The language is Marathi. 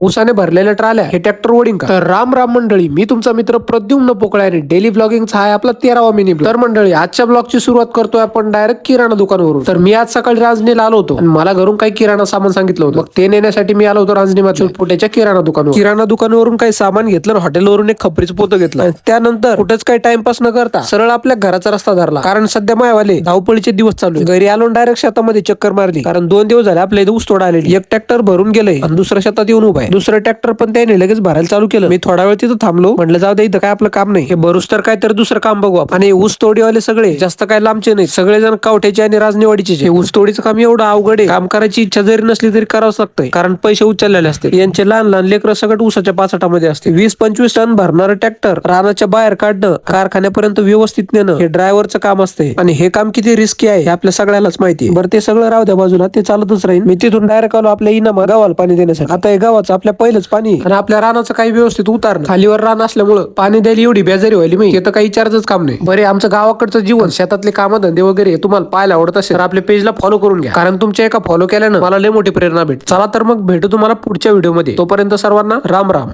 उसाने भरलेल्या ट्राल्या हे ट्रॅक्टर ओढीन का? तर राम राम मंडळी मी तुमचा मित्र प्रद्युम्न पोकळे आणि डेली ब्लॉगिंगचा आहे आपला तेरावा मिनी तर मंडळी आजच्या ब्लॉगची सुरुवात करतोय आपण डायरेक्ट किराणा दुकानावरून. तर मी आज सकाळी राजनीला आलो होतो. आणि मला घरून काही किराणा सामान सांगितलं होतं. मग ते नेण्यासाठी मी आलो होतो राजनी पुण्याच्या किराणा दुकानावर किराणा दुकानावरून काही सामान घेतलं हॉटेलवरून एक खपरीचं पोतं घेतलं. त्यानंतर कुठेच काही टाइमपास न करता सरळ आपल्या घराचा रस्ता धरला. कारण सध्या मायवाले धावपळीचे दिवस चालू. घरी आलो डायरेक्ट शेतामध्ये चक्कर मारली. कारण दोन दिवस झाले आपल्या इथे ऊस तोडा आलेली. एक ट्रॅक्टर भरून गेलंय आणि दुसऱ्या शेतात येऊन उभा आहे दुसरं ट्रॅक्टर पण त्याने लगेच भरायला चालू केलं. मी थोडा वेळ तिथं थांबलो. म्हटलं जाऊ दे इथं काय आपलं काम नाही. हे भरूस तर काय तर दुसरं काम बघू आपण. आणि ऊस तोडीवाले सगळे जास्त काय लांबचे नाही सगळेजण कावठ्याचे आणि राजनिवाडीचे हे ऊस तोडीचं काम एवढं अवघड आहे. काम करायची इच्छा जरी नसली तरी करावंच लागतंय. कारण पैसे उचललेले असते यांचे लहान लहान लेकरं सगळं ऊसाच्या पाचटामध्ये असते वीस पंचवीस टन भरणारं ट्रॅक्टर रानाच्या बाहेर काढणं कारखान्यापर्यंत व्यवस्थित नेणं हे ड्रायव्हरचं काम असते. आणि हे काम किती रिस्की आहे हे आपल्या सगळ्यालाच माहिती बरं ते सगळं राहू द्या बाजूला. ते चालतच राहील मी तिथून डायरेक्ट आलो आपल्या इनामा गावाला पाणी देण्यासाठी. आता हे गावाचा आपल्या पहिलंच पाणी. आहे. आणि आपल्या रानाचं काही व्यवस्थित उतारणं. खालीवर रान असल्यामुळं पाणी द्यायला एवढी बेजारी व्हायली मी. हे तर काही विचारच काम नाही. बरे आमचं गावाकडचं जीवन शेतातले कामधंदे वगैरे हे तुम्हाला पाहायला आवडत असेल तर आपल्या पेजला फॉलो करून घ्या. कारण तुमच्या एका फॉलो केल्यानं मला लय मोठी प्रेरणा भेट चला तर मग भेटू तुम्हाला पुढच्या व्हिडिओमध्ये तोपर्यंत सर्वांना राम राम.